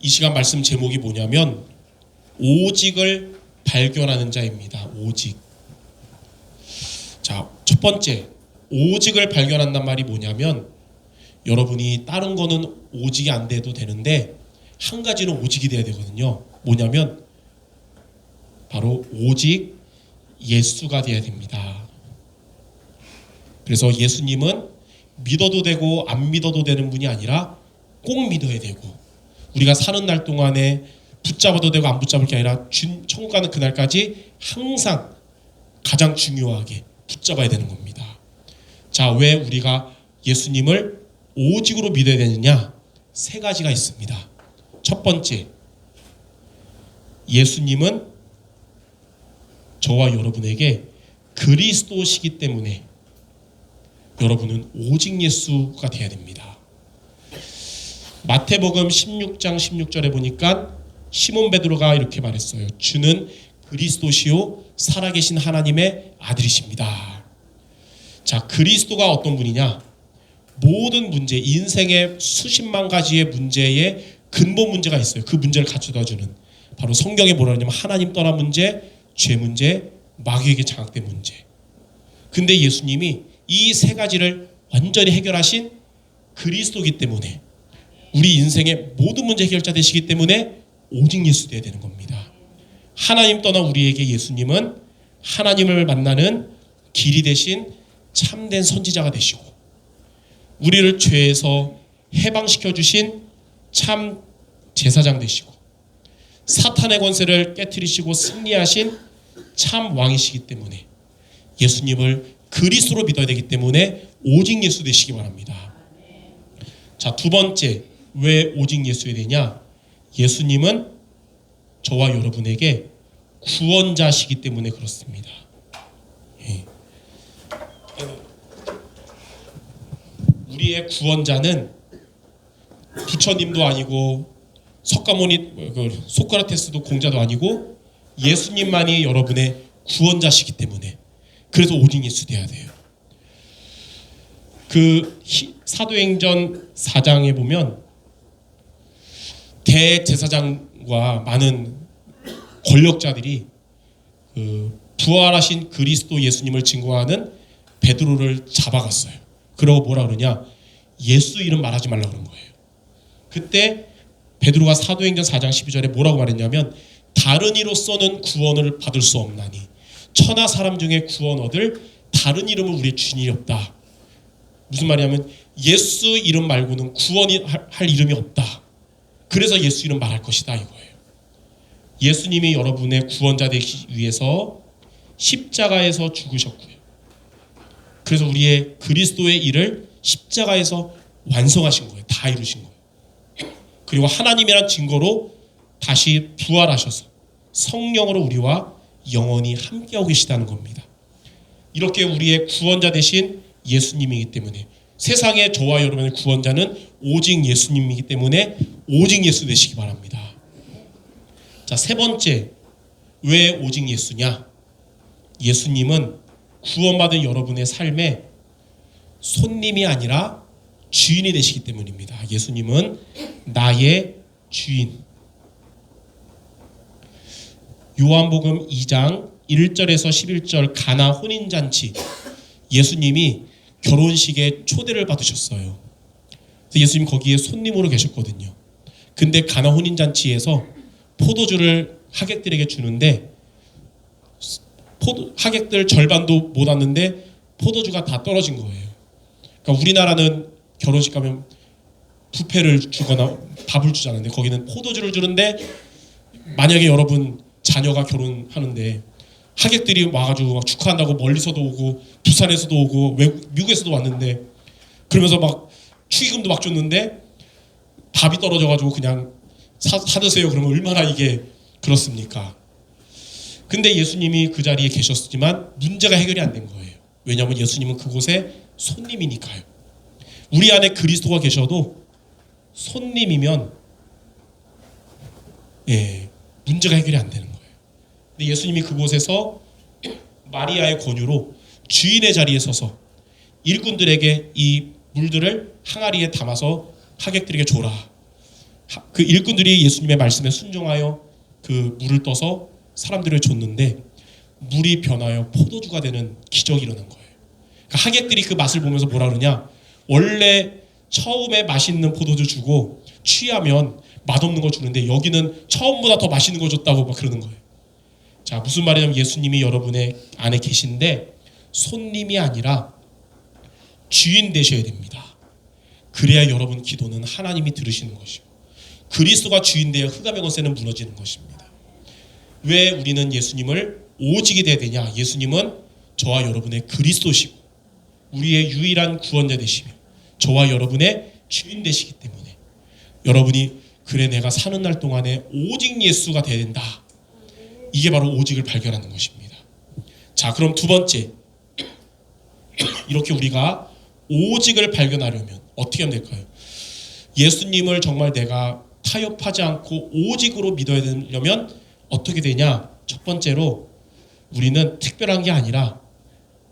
이 시간 말씀 제목이 뭐냐면 오직을 발견하는 자입니다. 오직. 자, 첫 번째 오직을 발견한단 말이 뭐냐면 여러분이 다른 거는 오직이 안 돼도 되는데 한 가지는 오직이 돼야 되거든요. 뭐냐면 바로 오직 예수가 돼야 됩니다. 그래서 예수님은 믿어도 되고 안 믿어도 되는 분이 아니라 꼭 믿어야 되고 우리가 사는 날 동안에 붙잡아도 되고 안 붙잡을 게 아니라 준- 천국 가는 그날까지 항상 가장 중요하게 붙잡아야 되는 겁니다. 자, 왜 우리가 예수님을 오직으로 믿어야 되느냐? 세 가지가 있습니다. 첫 번째, 예수님은 저와 여러분에게 그리스도시기 때문에 여러분은 오직 예수가 돼야 됩니다. 마태복음 16장 16절에 보니까 시몬 베드로가 이렇게 말했어요. 주는 그리스도시요 살아계신 하나님의 아들이십니다. 자, 그리스도가 어떤 분이냐? 모든 문제, 인생의 수십만 가지의 문제에 근본 문제가 있어요. 그 문제를 갖춰다 주는 바로 성경에 뭐라 그러냐면 하나님 떠난 문제, 죄 문제, 마귀에게 장악된 문제. 근데 예수님이 이 세 가지를 완전히 해결하신 그리스도기 때문에 우리 인생의 모든 문제 해결자 되시기 때문에 오직 예수 돼야 되는 겁니다. 하나님 떠나 우리에게 예수님은 하나님을 만나는 길이 되신 참된 선지자가 되시고 우리를 죄에서 해방시켜 주신 참 제사장 되시고 사탄의 권세를 깨뜨리시고 승리하신 참 왕이시기 때문에 예수님을 그리스도로 믿어야 되기 때문에 오직 예수 되시기 바랍니다. 자, 두 번째, 왜 오직 예수에 되냐? 예수님은 저와 여러분에게 구원자시기 때문에 그렇습니다. 예. 우리의 구원자는 부처님도 아니고 석가모니 그 소크라테스도 공자도 아니고 예수님만이 여러분의 구원자시기 때문에 그래서 오직 예수 돼야 돼요. 그 히- 사도행전 4장에 보면 대제사장과 많은 권력자들이 그 부활하신 그리스도 예수님을 증거하는 베드로를 잡아갔어요. 그러고 뭐라 그러냐? 예수 이름 말하지 말라 그런 거예요. 그때 베드로가 사도행전 4장 12절에 뭐라고 말했냐면 다른 이로서는 구원을 받을 수 없나니 천하 사람 중에 구원 얻을 다른 이름을 우리의 주인이 없다. 무슨 말이냐면 예수 이름 말고는 구원이 할- 할 이름이 없다. 그래서 예수 이름 말할 것이다 이거예요. 예수님이 여러분의 구원자 되기 위해서 십자가에서 죽으셨고요. 그래서 우리의 그리스도의 일을 십자가에서 완성하신 거예요. 다 이루신 거예요. 그리고 하나님이란 증거로 다시 부활하셔서 성령으로 우리와 영원히 함께하고 계시다는 겁니다. 이렇게 우리의 구원자 되신 예수님이기 때문에 세상의 저와 여러분의 구원자는 오직 예수님이기 때문에 오직 예수 되시기 바랍니다. 자, 세 번째. 왜 오직 예수냐? 예수님은 구원받은 여러분의 삶에 손님이 아니라 주인이 되시기 때문입니다. 예수님은 나의 주인. 요한복음 2장 1절에서 11절 가나 혼인 잔치 예수님이 결혼식에 초대를 받으셨어요. 그래서 예수님 거기에 손님으로 계셨거든요. 근데 가나 혼인 잔치에서 포도주를 하객들에게 주는데 포도 하객들 절반도 못 왔는데 포도주가 다 떨어진 거예요. 그러니까 우리나라는 결혼식 가면 부페를 주거나 밥을 주잖아요. 거기는 포도주를 주는데 만약에 여러분 자녀가 결혼하는데 하객들이 와가지고 막 축하한다고 멀리서도 오고 부산에서도 오고 외국 미국에서도 왔는데 그러면서 막 축의금도 막 줬는데 밥이 떨어져가지고 그냥 사, 사드세요. 그러면 얼마나 이게 그렇습니까? 근데 예수님이 그 자리에 계셨지만 문제가 해결이 안 된 거예요. 왜냐하면 예수님은 그곳에 손님이니까요. 우리 안에 그리스도가 계셔도 손님이면 예, 문제가 해결이 안 되는 거예요. 근데 예수님이 그곳에서 마리아의 권유로 주인의 자리에 서서 일꾼들에게 이 물들을 항아리에 담아서 하객들에게 줘라. 하- 그 일꾼들이 예수님의 말씀에 순종하여 그 물을 떠서 사람들을 줬는데 물이 변하여 포도주가 되는 기적이 일어난 거예요. 그러니까 하객들이 그 맛을 보면서 뭐라 그러냐? 원래 처음에 맛있는 포도주 주고 취하면 맛없는 거 주는데 여기는 처음보다 더 맛있는 거 줬다고 막 그러는 거예요. 자, 무슨 말이냐면 예수님이 여러분의 안에 계신데 손님이 아니라 주인 되셔야 됩니다. 그래야 여러분 기도는 하나님이 들으시는 것이고 그리스도가 주인 되어 흑암의 권세는 무너지는 것입니다. 왜 우리는 예수님을 오직이 돼야 되냐? 예수님은 저와 여러분의 그리스도시고 우리의 유일한 구원자 되시며 저와 여러분의 주인 되시기 때문에 여러분이 그래 내가 사는 날 동안에 오직 예수가 돼야 된다. 이게 바로 오직을 발견하는 것입니다. 자, 그럼 두 번째 이렇게 우리가 오직을 발견하려면 어떻게 하면 될까요? 예수님을 정말 내가 타협하지 않고 오직으로 믿어야 되려면 어떻게 되냐? 첫 번째로 우리는 특별한 게 아니라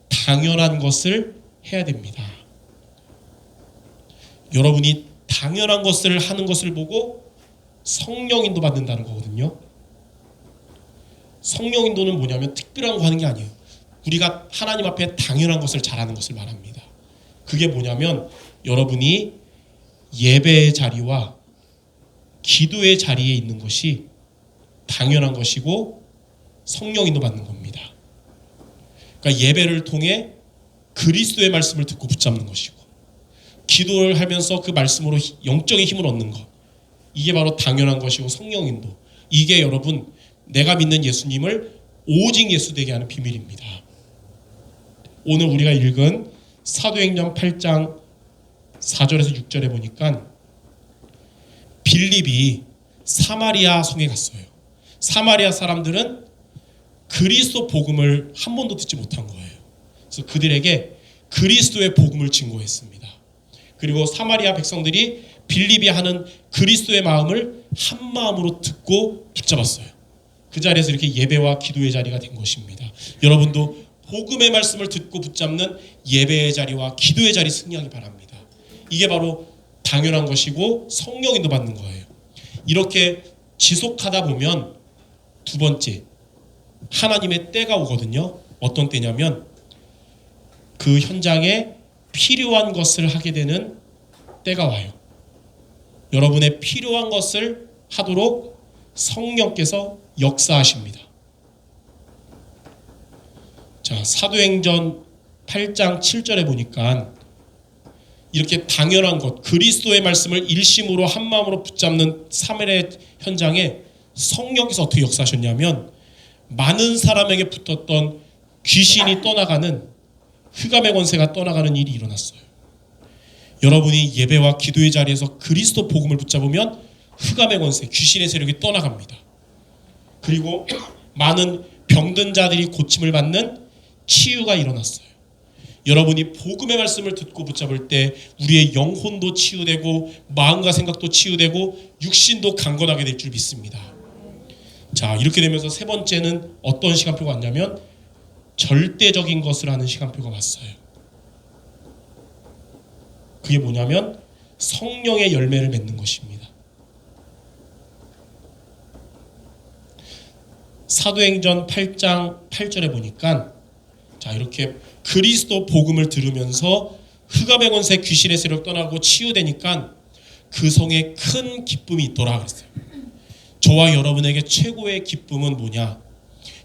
당연한 것을 해야 됩니다. 여러분이 당연한 것을 하는 것을 보고 성령 인도 받는다는 거거든요. 성령 인도는 뭐냐면 특별한 거 하는 게 아니에요. 우리가 하나님 앞에 당연한 것을 잘하는 것을 말합니다. 그게 뭐냐면 여러분이 예배의 자리와 기도의 자리에 있는 것이 당연한 것이고 성령 인도 받는 겁니다. 그러니까 예배를 통해 그리스도의 말씀을 듣고 붙잡는 것이고 기도를 하면서 그 말씀으로 히- 영적인 힘을 얻는 것 이게 바로 당연한 것이고 성령 인도 이게 여러분 내가 믿는 예수님을 오직 예수 되게 하는 비밀입니다. 오늘 우리가 읽은 사도행전 8장 4절에서 6절에 보니까 빌립이 사마리아 성에 갔어요. 사마리아 사람들은 그리스도 복음을 한 번도 듣지 못한 거예요. 그래서 그들에게 그리스도의 복음을 증거했습니다. 그리고 사마리아 백성들이 빌립이 하는 그리스도의 마음을 한 마음으로 듣고 붙잡았어요. 그 자리에서 이렇게 예배와 기도의 자리가 된 것입니다. 여러분도 복음의 말씀을 듣고 붙잡는 예배의 자리와 기도의 자리 승리하기 바랍니다. 이게 바로 당연한 것이고 성령인도 받는 거예요. 이렇게 지속하다 보면 두 번째 하나님의 때가 오거든요. 어떤 때냐면 그 현장에 필요한 것을 하게 되는 때가 와요. 여러분의 필요한 것을 하도록 성령께서 역사하십니다. 자, 사도행전 8장 7절에 보니까 이렇게 당연한 것, 그리스도의 말씀을 일심으로 한 마음으로 붙잡는 사멜의 현장에 성령께서 어떻게 역사하셨냐면 많은 사람에게 붙었던 귀신이 떠나가는 흑암의 권세가 떠나가는 일이 일어났어요. 여러분이 예배와 기도의 자리에서 그리스도 복음을 붙잡으면 흑암의 권세, 귀신의 세력이 떠나갑니다. 그리고 많은 병든 자들이 고침을 받는 치유가 일어났어요. 여러분이 복음의 말씀을 듣고 붙잡을 때 우리의 영혼도 치유되고 마음과 생각도 치유되고 육신도 강건하게 될 줄 믿습니다. 자, 이렇게 되면서 세 번째는 어떤 시간표가 왔냐면 절대적인 것을 하는 시간표가 왔어요. 그게 뭐냐면 성령의 열매를 맺는 것입니다. 사도행전 8장 8절에 보니까 자 이렇게 그리스도 복음을 들으면서 흑암의 권세 귀신의 세력 떠나고 치유되니까 그 성에 큰 기쁨이 있더라 그랬어요. 저와 여러분에게 최고의 기쁨은 뭐냐?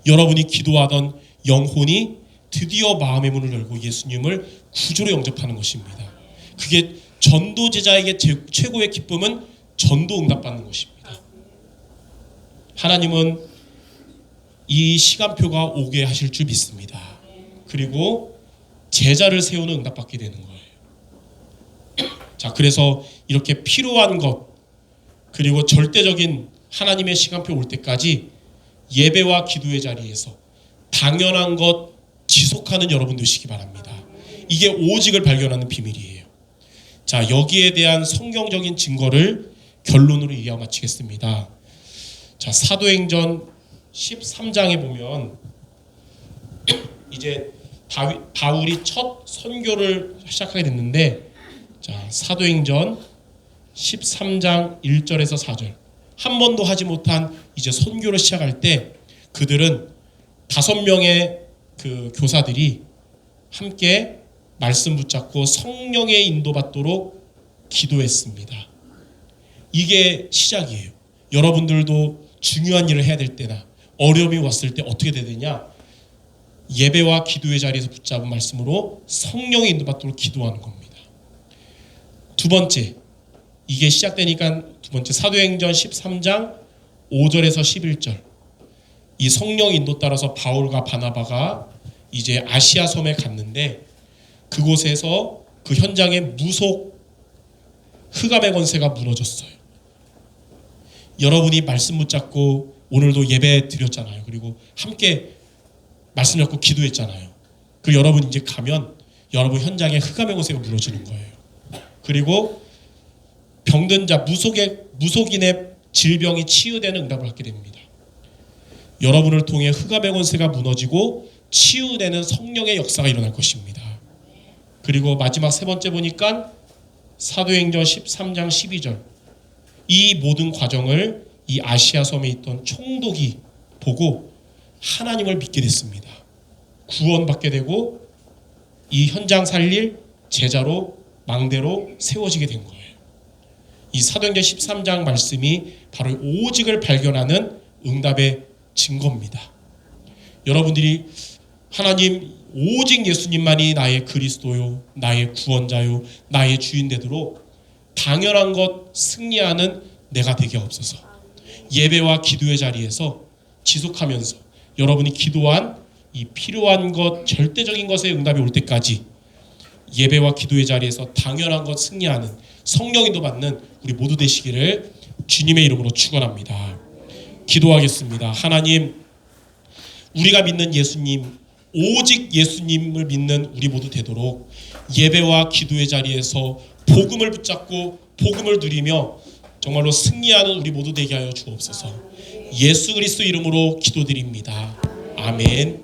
여러분이 기도하던 영혼이 드디어 마음의 문을 열고 예수님을 구조로 영접하는 것입니다. 그게 전도 제자에게 제- 최고의 기쁨은 전도 응답받는 것입니다. 하나님은 이 시간표가 오게 하실 줄 믿습니다. 그리고 제자를 세우는 응답받게 되는 거예요. 자, 그래서 이렇게 필요한 것 그리고 절대적인 하나님의 시간표 올 때까지 예배와 기도의 자리에서 당연한 것 지속하는 여러분 되시기 바랍니다. 이게 오직을 발견하는 비밀이에요. 자, 여기에 대한 성경적인 증거를 결론으로 얘기하고 마치겠습니다. 자, 사도행전 13장에 보면 이제 다윗, 바울이 첫 선교를 시작하게 됐는데 자, 사도행전 13장 1절에서 4절 한 번도 하지 못한 이제 선교를 시작할 때 그들은 다섯 명의 그 교사들이 함께 말씀 붙잡고 성령의 인도받도록 기도했습니다. 이게 시작이에요. 여러분들도 중요한 일을 해야 될 때나 어려움이 왔을 때 어떻게 되냐? 예배와 기도의 자리에서 붙잡은 말씀으로 성령의 인도받도록 기도하는 겁니다. 두 번째, 이게 시작되니까 두 번째 사도행전 13장 5절에서 11절 이 성령 인도 따라서 바울과 바나바가 이제 아시아 섬에 갔는데 그곳에서 그 현장에 무속 흑암의 권세가 무너졌어요. 여러분이 말씀 붙잡고 오늘도 예배 드렸잖아요. 그리고 함께 말씀 잡고 기도했잖아요. 그 여러분 이제 가면 여러분 현장에 흑암의 권세가 무너지는 거예요. 그리고 병든 자 무속의 무속인의 질병이 치유되는 응답을 받게 됩니다. 여러분을 통해 흑암의 권세가 무너지고 치유되는 성령의 역사가 일어날 것입니다. 그리고 마지막 세 번째 보니까 사도행전 13장 12절 이 모든 과정을 이 아시아 섬에 있던 총독이 보고 하나님을 믿게 됐습니다. 구원받게 되고 이 현장 살릴 제자로 망대로 세워지게 된 거예요. 이 사도행전 13장 말씀이 바로 오직을 발견하는 응답의 증거입니다. 여러분들이 하나님 오직 예수님만이 나의 그리스도요, 나의 구원자요, 나의 주인 되도록 당연한 것 승리하는 내가 되게 없어서 예배와 기도의 자리에서 지속하면서 여러분이 기도한 이 필요한 것 절대적인 것의 응답이 올 때까지 예배와 기도의 자리에서 당연한 것 승리하는 성령인도 받는 우리 모두 되시기를 주님의 이름으로 축원합니다. 기도하겠습니다. 하나님 우리가 믿는 예수님 오직 예수님을 믿는 우리 모두 되도록 예배와 기도의 자리에서 복음을 붙잡고 복음을 누리며 정말로 승리하는 우리 모두 되게 하여 주옵소서. 예수 그리스도 이름으로 기도드립니다. 아멘.